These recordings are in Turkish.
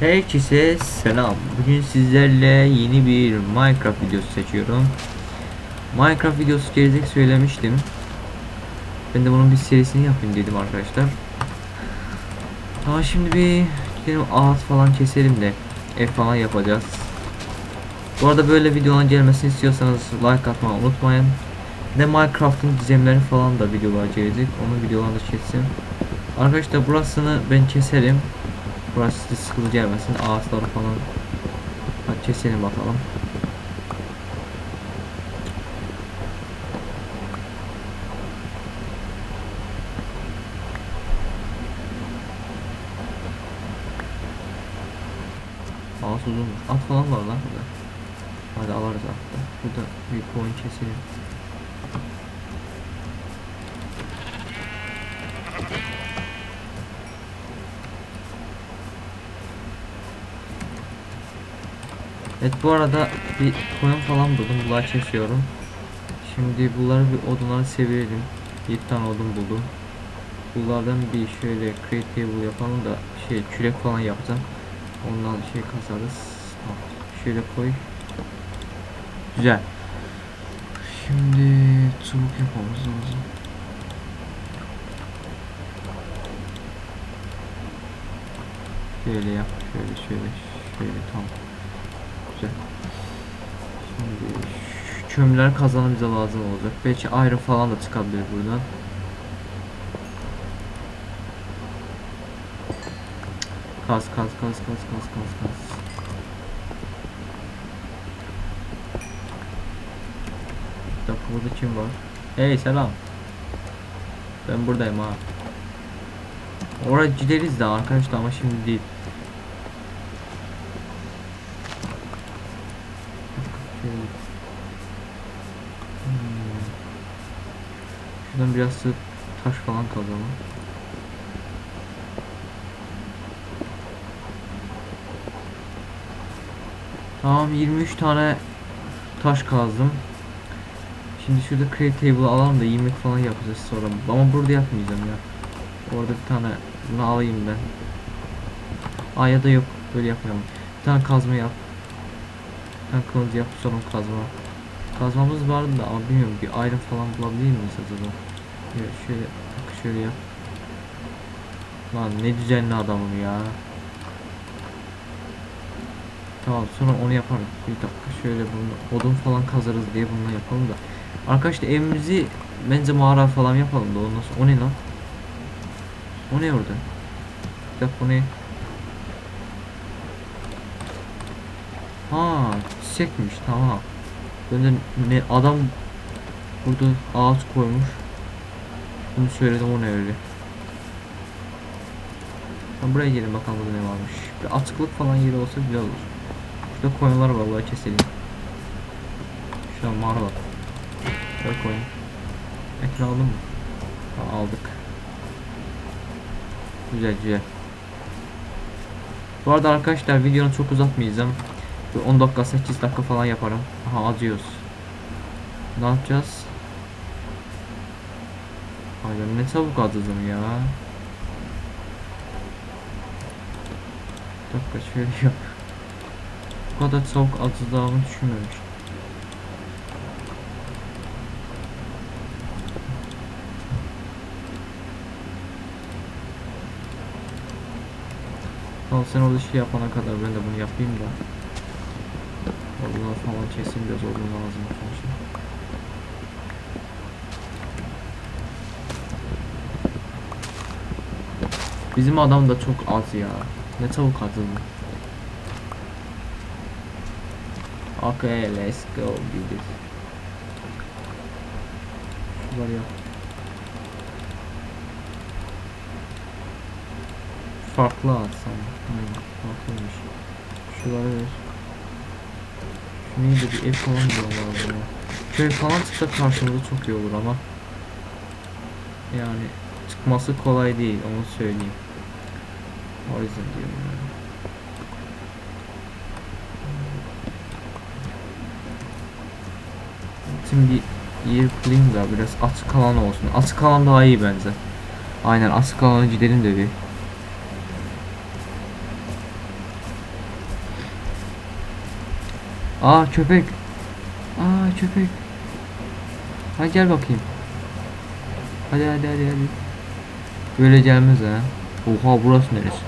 Herkese selam. Bugün sizlerle yeni bir Minecraft videosu seçiyorum. Minecraft videosu gelecek söylemiştim. Ben de bunun bir serisini yapayım dedim arkadaşlar. Ama şimdi bir gidelim ağaç falan keselim de ev falan yapacağız. Bu arada böyle videoların gelmesini istiyorsanız like atmayı unutmayın. Ne Minecraft'ın gizemleri falan da videolar gelecek. Onun videolarını da çeksin. Arkadaşlar burasını ben keserim. Burası size sıkıntı gelmesin. Ağaçları falan. Hadi keselim bakalım. Ağaç uzunmuş. At falan var lan burada. Hadi alırız hatta. Burada bir koyun keselim. Evet bu arada bir koyun falan buldum. Bunları kesiyorum. Şimdi bunları bir odunlara sevirelim. 7 tane odun buldum. Bunlardan bir şöyle creative yapalım da şey kürek falan yapacağım. Ondan şey kazarız. Şöyle koy. Güzel. Şimdi çubuk yapmamız lazım. Şöyle yap. Şöyle şöyle şöyle tamam. Güzel. Şimdi kömürler kazanı lazım olacak. Belki ayrı falan da çıkabilir buradan. Kaz kaz kaz kaz kaz kaz kaz. Burada kim var? Hey selam. Ben buradayım ha. Oraya gideriz de arkadaşlar ama şimdi değil. Şöyle. Hmm. Şuradan biraz taş falan kazalım. Tamam 23 tane taş kazdım. Şimdi şurada crate table alalım da yemek falan yapacağız sonra. Ama burada yapmayacağım ya. Orada bir tane bunu alayım ben. Aa ya da yok böyle yapmayalım. Bir tane kazma yap. Bir tane kılıç yap sonra kazma. Kazmamız vardı da ama bilmiyorum bir ayrım falan bulabilir miyiz acaba? Evet, şöyle bak şöyle yap. Lan ne düzenli adamım ya. Tamam sonra onu yaparım. Bir dakika şöyle bunu odun falan kazarız diye bunu yapalım da. Arkadaşlar evimizi bence mağara falan yapalım da ondan sonra o ne lan? O ne orada? Bir dakika o ne? Ha çiçekmiş tamam. Ben de ne adam burada ağaç koymuş. Bunu söyledim o ne öyle. Ben buraya gelin bakalım burada ne varmış. Bir açıklık falan yeri olsa güzel olur. Şurada koyunlar var vallahi keselim. Şurada mağara var. Şuraya koyun. Ekran aldın mı? Ha, aldık. Güzel güzel. Bu arada arkadaşlar videonu çok uzatmayacağım. Bir 10 dakika 8 dakika falan yaparım. Aha acıyoruz. Ne yapacağız? Hayır ne çabuk acıdım ya. Bir dakika şöyle yap. Bu kadar çabuk acıdığımı düşünmemiştim. Sen orada şey yapana kadar ben de bunu yapayım da. Oradan falan kesin biraz odun lazım. Bizim adam da çok az ya. Ne çabuk atıldı. Okay, let's go do this. Şunları yap. Farklı atsam. Aynen farklıymış. Şuları ver. De bir ev falan bulmam lazım ya. Köy falan çıksa karşımıza çok iyi olur ama. Yani çıkması kolay değil onu söyleyeyim. O yüzden diyorum yani. Şimdi bir yer bulayım da biraz açık alan olsun. Açık alan daha iyi bence. Aynen açık alana gidelim de bir. Aa köpek. Aa köpek. Ha gel bakayım. Hadi hadi hadi hadi. Böyle gelmez ha. Oha burası neresi?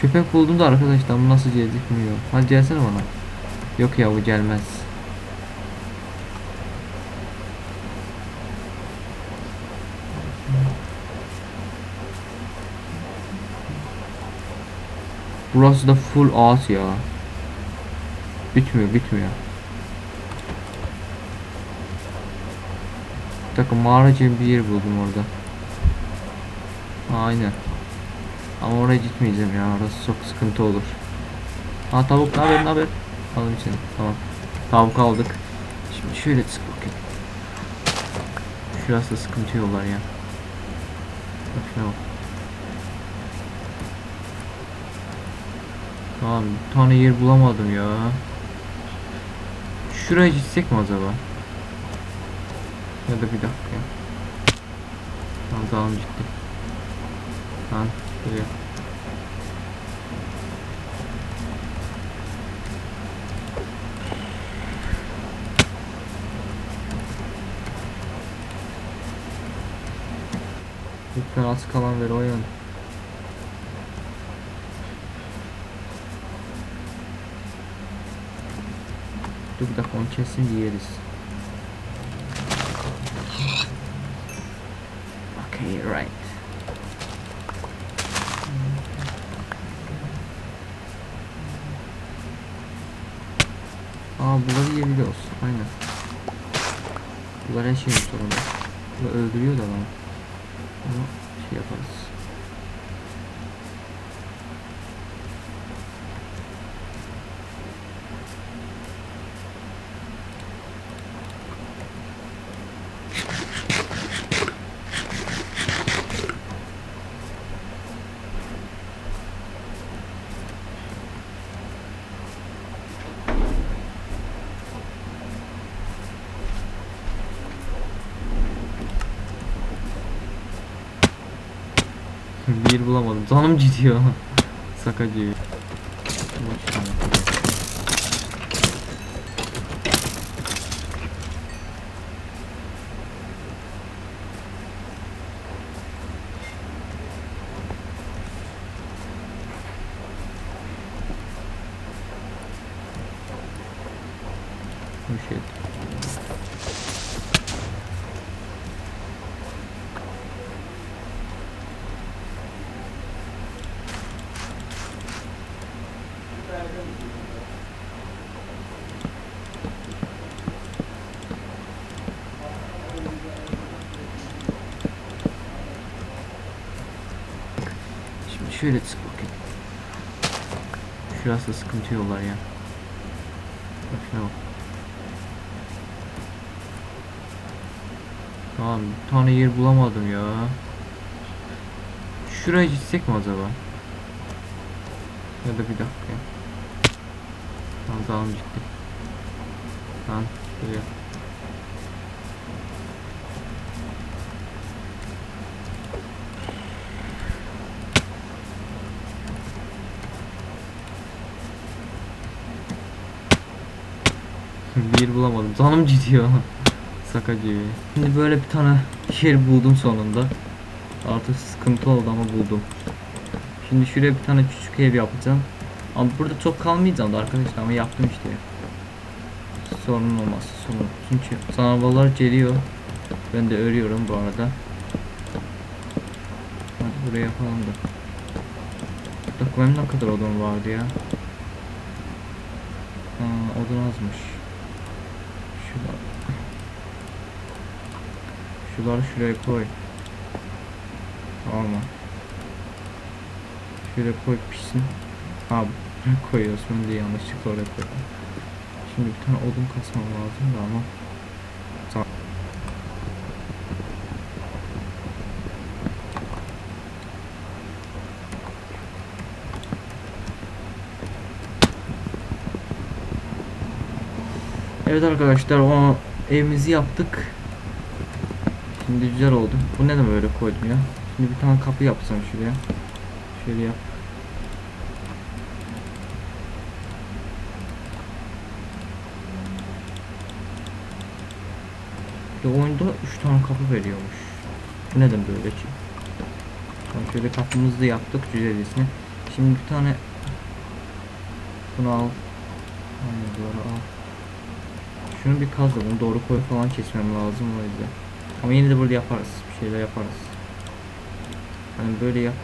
Köpek buldum da arkadaşlar bu nasıl gelecek bilmiyorum. Hadi gelsene bana. Yok ya bu gelmez. Burası da full ağaç ya. Bitmiyor bitmiyor. Bir dakika mağara bir yer buldum orada. Aynen. Ama oraya gitmeyeceğim ya. Orası çok sıkıntı olur. Ha tavuk ne haber ne haber? Alın içine. Tamam. Tavuk aldık. Şimdi şöyle sık bakayım. Şurası da sıkıntı yollar ya. Bak şuna bak. Tamam bir tane yer bulamadım ya. Şuraya gitsek mi acaba? Ya da bir dakika. Tamam tamam gitti. Tamam buraya. Lütfen az kalan ver oyun. Dur bir dakika onu kesin yeriz. Okay, right. Aa bunları yiyebiliyoruz. Aynen. Bunlar her şeyin sorunu. Bu öldürüyor da lan. Ama şey yaparız. Bir bulamadım. Canım gidiyor. Saka. Bak şimdi. Oh shit. Şimdi şöyle sık bakayım. Şurası sıkıntı yollar ya. Bak şuna bak. Tamam bir tane yer bulamadım ya. Şuraya gitsek mi acaba? Ya da bir dakika. Tamam tamam gitti. Tamam buraya. Bir bulamadım. Canım gidiyor. Saka gibi. Şimdi böyle bir tane yer buldum sonunda. Artık sıkıntı oldu ama buldum. Şimdi şuraya bir tane küçük ev yapacağım. Ama burada çok kalmayacağım da arkadaşlar ama yaptım işte. Sorun olmaz sorun. Çünkü canavarlar geliyor. Ben de örüyorum bu arada. Hadi buraya yapalım da. Dakika benim ne kadar odun vardı ya. Ha, odun azmış. Şurada. Şuları şuraya koy. Tamam mı? Şöyle koy pişsin. Ha koyuyorsun de yanlışlıkla oraya koydum. Şimdi bir tane odun kasmam lazım da ama. Evet arkadaşlar o evimizi yaptık. Şimdi güzel oldu. Bu neden böyle koydum ya? Şimdi bir tane kapı yapsam şuraya. Şöyle yap. Ya oyunda 3 tane kapı veriyormuş. Bu neden böyle ki? Tamam şöyle kapımızı da yaptık cüzelisini. Şimdi bir tane bunu al. Aynı doğru al. Şunu bir kazla bunu doğru koy falan kesmem lazım o yüzden. Ama yine de burada yaparız. Bir şeyler yaparız. Hani böyle yap.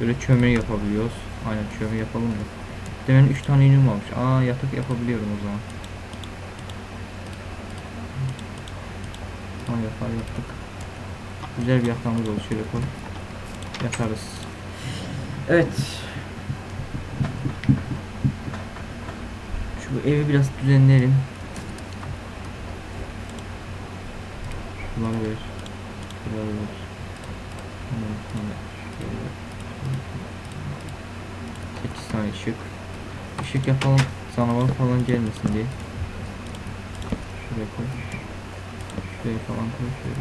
Böyle çömür yapabiliyoruz. Aynen çömür yapalım da. Demin 3 tane yünüm varmış. Aa yatak yapabiliyorum o zaman. Tamam yapar yaptık. Güzel bir yatağımız oldu şöyle koy. Yatarız. Evet. Şu evi biraz düzenleyelim. Ver. Hemen bir tane şöyle. 8 tane ışık. Işık yapalım canavar falan gelmesin diye. Şuraya koy. Şuraya falan koy şöyle.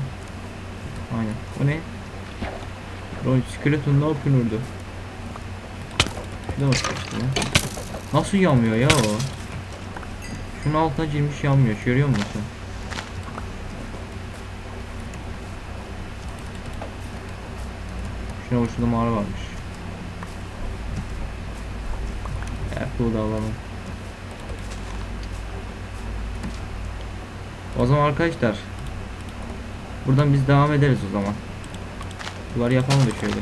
Aynen. O ne? Roy skeleton ne yapıyorsun orada? Şuna bak işte ya. Nasıl yanmıyor ya o? Şunun altına girmiş yanmıyor. Görüyor musun Şuna şurada mağara varmış. Apple'ı da alalım. O zaman arkadaşlar Buradan biz devam ederiz o zaman. Duvar yapalım da şöyle.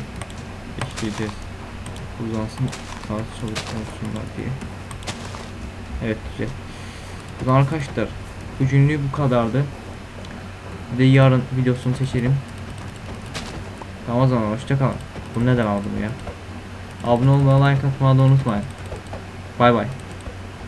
Geçeceğiz. Uzansın. Saat çalışmasınlar diye. Evet güzel. Zaman arkadaşlar bugünlüğü bu kadardı. Bir de yarın videosunu seçelim. Tamam o zaman hoşçakalın. Bunu neden aldım ya? Abone olmayı, like atmayı da unutmayın. Bay bay.